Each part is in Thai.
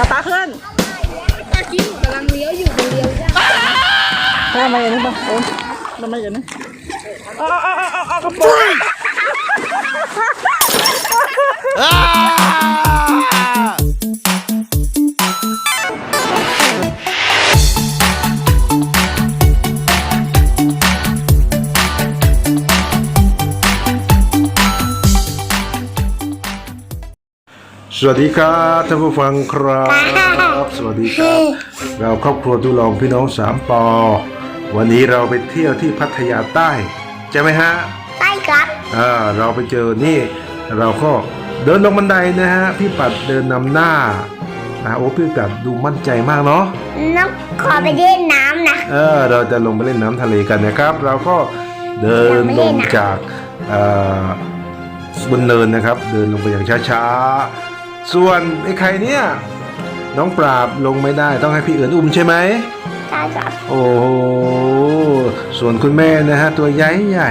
เอาตาขึ้นตาคิดกำลังเลี้ยวอยู่มันเลี้ยวยากทำไมอย่างนี้บ้างโอ้ยทำไมอย่างนี้เอาเอาเอาเอาเอากระโปรง สวัสดีครับท่านผู้ฟังครับ สวัสดีครับ เราครอบครัวตุลองพี่น้องสามปอ วันนี้เราไปเที่ยวที่พัทยาใต้ใช่ไหมฮะใช่ครับอ่าเราไปเจอนี่ เราก็เดินลงบันไดนะฮะพี่ปัดเดินนำหน้านะโอ้พี่ปัดดูมั่นใจมากเนาะน้องขอไปเล่นน้ำนะเออเราจะลงไปเล่นน้ำทะเลกันนะครับ เราก็เดินลงจากเอ่อบนเนินนะครับ เดินลงไปอย่างช้าๆ ส่วนไอ้ใครเนี่ย น้องปราบลงไม่ได้ต้องให้พี่เอิญอุ้มใช่ไหมใช่ครับโอ้โหส่วนคุณแม่นะฮะตัวใหญ่ใหญ่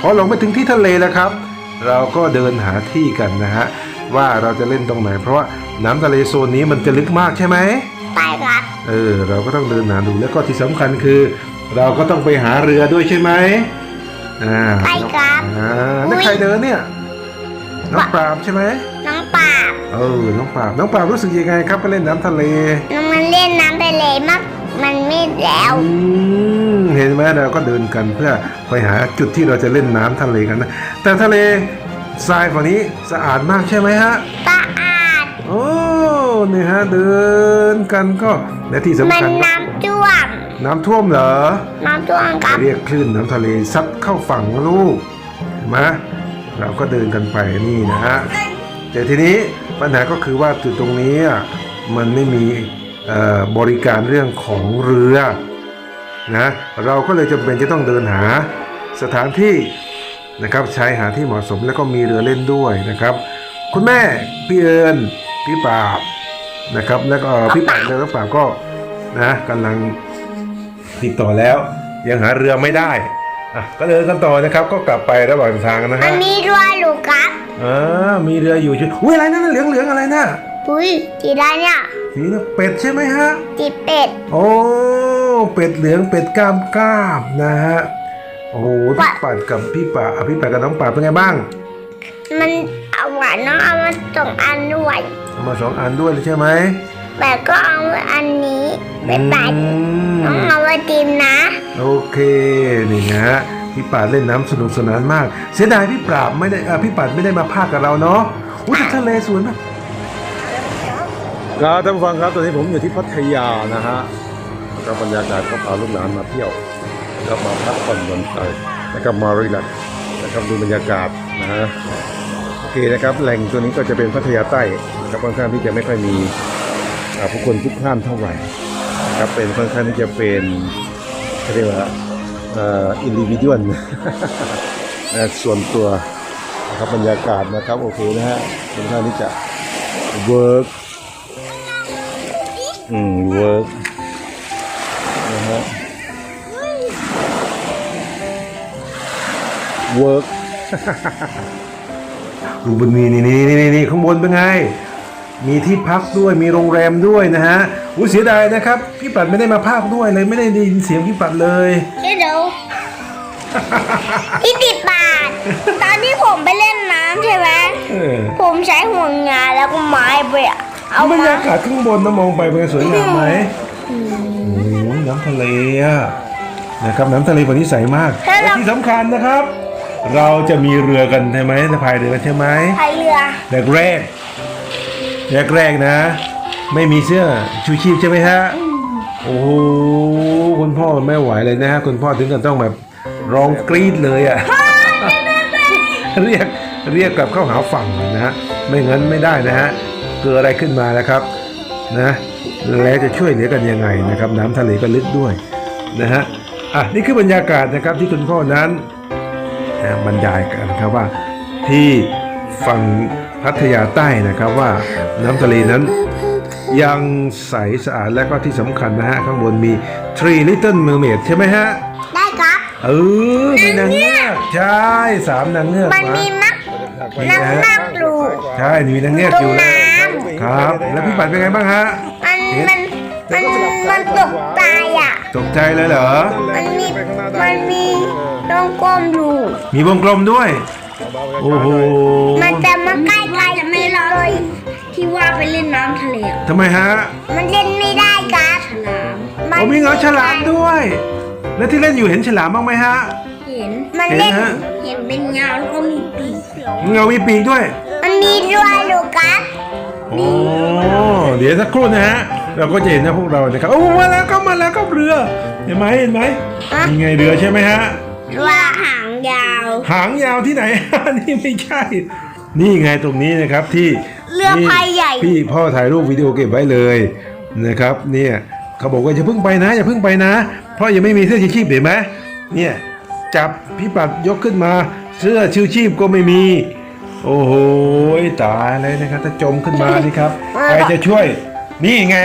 พอลงไปถึงที่ทะเลแล้วครับ เราก็เดินหาที่กันนะฮะว่าเราจะเล่นตรงไหน เพราะว่าน้ำทะเลโซนนี้มันจะลึกมากใช่ไหมใช่ครับเออเราก็ต้องเดินหาดูแล้วก็ที่สำคัญคือ เราก็ต้องไปหาเรือด้วยใช่ไหมอ่าใช่ครับอ่านั่นใครเดินเนี่ยน้องปราบใช่ไหมน้อง ป่าบเออ น้องปราบ น้องปราบรู้สึกยังไงครับไปเล่นน้ำทะเลน้องมันเล่นน้ำทะเลมากมันไม่แล้ว อืม เห็นไหมเราก็เดินกันเพื่อไปหาจุดที่เราจะเล่นน้ำทะเลกันนะ แต่ทะเลทรายฝั่งนี้สะอาดมากใช่ไหมฮะ สะอาด โอ้นี่ฮะเดินกันก็และที่สำมันคัญก็น้ำท่วม น้ำท่วมเหรอ น้ำท่วมครับ เรียกคลื่นน้ำทะเลซัดเข้าฝั่งนะลูกเห็นไหมเราก็เดินกันไปนี่นะฮะ แต่ทีนี้ปัญหาก็คือว่าจุดตรงนี้อะมันไม่มีเอ่อบริการเรื่องของเรือนะเราก็เลยจำเป็นจะต้องเดินหาสถานที่นะครับใช้หาที่เหมาะสมแล้วก็มีเรือเล่นด้วยนะครับ คุณแม่พี่เอิญพี่ปราบนะครับแล้วก็พี่ปราบแล้วก็ปราบก็นะกำลังติดต่อแล้ว ยังหาเรือไม่ได้อะก็เดินกันต่อนะครับก็กลับไประหว่างทางนะมัฮะนมีรัวหลูกครับ อ่ามีเรืออยู่ช่วยอุ้ยอะไรนั่นนะเหลืองเหลืองๆอะไรนะปุ้ยจีได้เนี่ยสีน่ะเป็ดใช่ไหมฮะจีเป็ดโอ้เป็ดเหลืองเป็ดกล้ามกล้ามนะฮะโอ้โหพี่ปัดกับพี่ป่าอะพี่ปัดกับน้องป่าดเป็นไงบ้างมันเอาหวานน้องเอามาสองอันด้วยเอามาสองอันด้วยเลยใช่ไหมแต่ก็เอาอันนี้ไปปัดอืมน้องเอาไว้ดิมนะ โอเคนี่นะฮะ พี่ป่าดเล่นน้ำสนุกสนานมาก เสียดายพี่ปราบไม่ได้พี่ปัดไม่ได้มาพากกับเราเนาะอุ้ยแต่ทะเลสวยมากครับท่านผู้ฟังครับตอนนี้ผมอยู่ที่พัทยานะฮะก็บรรยากาศก็พาลูกหลานมาเที่ยวก็มาพักผ่อนหย่อนใจนะครับมารีแลกซ์นะครับดูบรรยากาศนะฮะโอเคนะครับแหล่งตัวนี้ก็จะเป็นพัทยาใต้นะครับค่อนข้างที่จะไม่ค่อยมีอ่าผู้คนพลุกพล่านเท่าไหร่นะครับเป็นค่อนข้างที่จะเป็นเรียกว่า อินดิวิดวลส่วนตัวนะครับบรรยากาศนะครับโอเคนะฮะค่อนข้างที่จะเวิร์กอืมเวิร์กนะฮะเวิร์กดูบนมีนี่นี่นี่นี่ข้างบนเป็นไง มีที่พักด้วยมีโรงแรมด้วยนะฮะ อุ้ยเสียดายนะครับ พี่ปัดไม่ได้มาพากด้วยเลยไม่ได้ยินเสียงพี่ปัดเลย เดี๋ยวที่ติดบาท ตอนที่ผมไปเล่นน้ำใช่ไหมเออผมใช้ห่วงยางแล้วก็ไม้ไปอะเอาบรรมายากาศข้างบนนะมองไปเป็นไงสวยงามไหมโอ้โหน้ำทะเลอะนะครับน้ำทะเลวันนี้ใสมากและที่สำคัญนะครับ เราจะมีเรือกันใช่ไหมจะพายเรือกันใช่ไหมพายเรือ แรกแรกแรกแรกๆนะ ไม่มีเสื้อชูชีพใช่ไหมฮะ โอ้โหคุณพ่อไม่ไหวเลยนะฮะคุณพ่อถึงกับต้องแบบร้องกรี๊ดเลยอะ เรียกเรียกกลับเข้าหาฝั่งเลยนะฮะ ไม่งั้นไม่ได้นะฮะ เกิดอะไรขึ้นมานะครับนะแล้วจะช่วยเหลือกันยังไงนะครับ น้ำทะเลก็ลึกด้วยนะฮะอะนี่คือบรรยากาศนะครับที่คุณพ่อนั้นนะบรรยายกันนะครับว่าที่ฝั่งพัทยาใต้นะครับว่าน้ำทะเลนั้น ยังใสสะอาดและก็ที่สำคัญนะฮะ ข้างบนมี Three Little Mermaid ใช่ไหมฮะ ได้ครับ เออมีนางเงือกใช่สามนางเงือกมันมีมักมีนักนะฮะนักปลูกใช่มีนางเงือกตรองยู่น้แล้วครับ แล้วพี่ปัดเป็นไงบ้างฮะ มันมันมันมันตกใจอะตกใจเลยเหรอ มันมีมันมีตรงกลมอยู่ มีวงกลมด้วย โอ้โห มันจะมาใกล้ใกล้ไม่เลย ที่ว่าไปเล่นน้ำทะเลอะทำไมฮะมันเล่นไม่ได้ครับฉลามมันโอ้มีเงาฉลามด้วย แล้วที่เล่นอยู่เห็นฉลามบ้างไหมฮะ เห็นมันเห็นเล่นฮะ เห็นเป็นเงาแล้วก็มีปีกเงามีปีกด้วยมันมีด้วยลูกครับโอ้เดี๋ยวสักครู่นะฮะ เราก็จะเห็นนะพวกเรานะครับโอ้มาแล้วก็มาแล้วก็เรือ เห็นไหมเห็นไหมยังไงเรือใช่ไหมฮะ ว่าหางยาว หางยาวที่ไหน นี่ไม่ใช่ นี่ไงตรงนี้นะครับที่ เรือพายใหญ่ พี่พ่อถ่ายรูปวิดีโอเก็บไว้เลยนะครับ เนี่ยเขาบอกว่าอย่าเพิ่งไปนะอย่าเพิ่งไปนะ เพราะยังไม่มีเสื้อชูชีพเห็นไหมเนี่ยจับพี่ปัดยกขึ้นมา เสื้อชูชีพก็ไม่มี โอ้โหตายเลยนะครับถ้าจมขึ้นมานี่ครับใครจะช่วย นี่ไง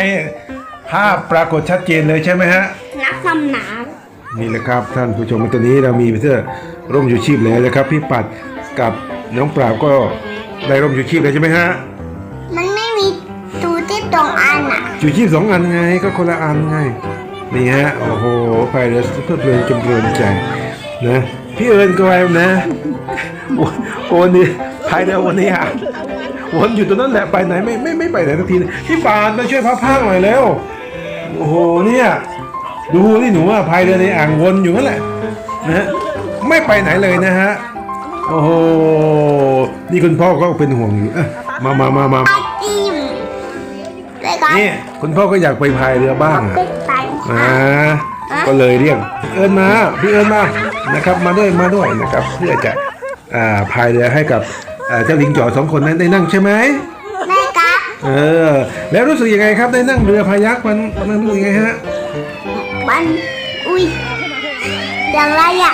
ภาพปรากฏชัดเจนเลยใช่ไหมฮะนักดำน้นี่แหละครับท่านผู้ชมตอนนี้เรามีเสื้อร่มชูชีพแล้วนะครับ พี่ปัดกับน้องปราบก็ได้ร่มชูชีพแล้วใช่ไหมฮะ อันอ่ชีพสองอันไงก็คนละอันไงนี่ฮะโอ้โหไปเรือเพื่อเพลินจำเพลินใจนะพี่เอิญก็ไปนะวนนนี่ภายในวันนี้อะวนอยู่ตรงนั้นแหละไปไหนไม่ไม่ไม่ไปไหนสักทีพี่ปานมาช่วยพับผ้าหน่อยแล้วโอ้โหเนี่ยดูนี่หนูว่าพายเรือในอ่างวนอยู่นั่นแหละนะไม่ไปไหนเลยนะฮะโอ้โหนี่คุณพ่อก็เป็นห่วงอยู่มามามามา นี่คุณพ่อก็อยากไปพายเรือบ้างอะติ๊กไปอ่าก็เลยเรียกเอิญมาพี่เอิญมานะครับ มาด้วยมาด้วยนะครับ เพื่อจะอ่าพายเรือให้กับอ่าเจ้าลิงจ่อสองคนนั้นได้นั่งใช่ไหมแม่ครับเออ แล้วรู้สึกยังไงครับได้นั่งเรือพายักมันมันรู้สึกยังไงฮะมันอุ้ยอย่างไรอะ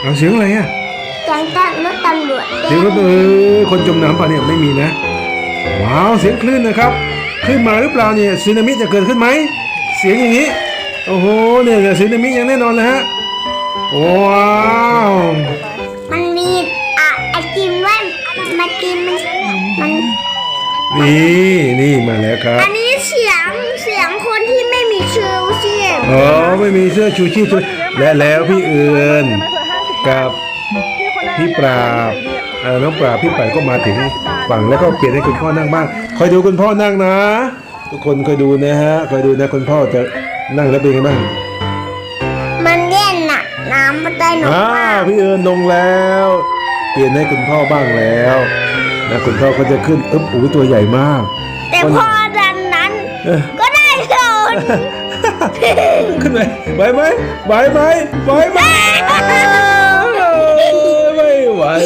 เอาเสียงอะไรอะอย่างแต่รถตำรวจเสียงรถเออคนจมน้ำป่ะเนี่ยไม่มีนะ ว้าวเสียงคลื่นนะครับ คลื่นมาหรือเปล่าเนี่ยสึนามิจะเกิดขึ้นไหมเสียงอย่างนี้โอ้โหเนี่ยสึนามิอย่างแน่นอนเลยฮะว้าวมันมีอะไอติมด้วยมากินมันมันนี่นี่มาแล้วครับ อันนี้เสียงเสียงคนที่ไม่มีชื่อเสียงอ๋อไม่มีเสื้อชูชีพด้วยและแล้วพี่เอือนกับพี่ปราบเอ่อ น้องปราบพี่ไปก็มาถึงฝั่งแล้วก็เปลี่ยนให้คุณพ่อนั่งบ้างคอยดูคุณพ่อนั่งนะ ทุกคนคอยดูนะฮะคอยดูนะคุณพ่อจะนั่งแล้วเป็นไงบ้างมันเย็นน่ะ น้ำมันได้หนูอ่ามากพี่เอิญลงแล้ว เปลี่ยนให้คุณพ่อบ้างแล้วนะคุณพ่อก็จะขึ้นอึ๊บอุ้ยตัวใหญ่มาก แต่พอดันนั้นเออก็ได้โดนขึ้นไหมไหวไหมไหวไหมไหวไหม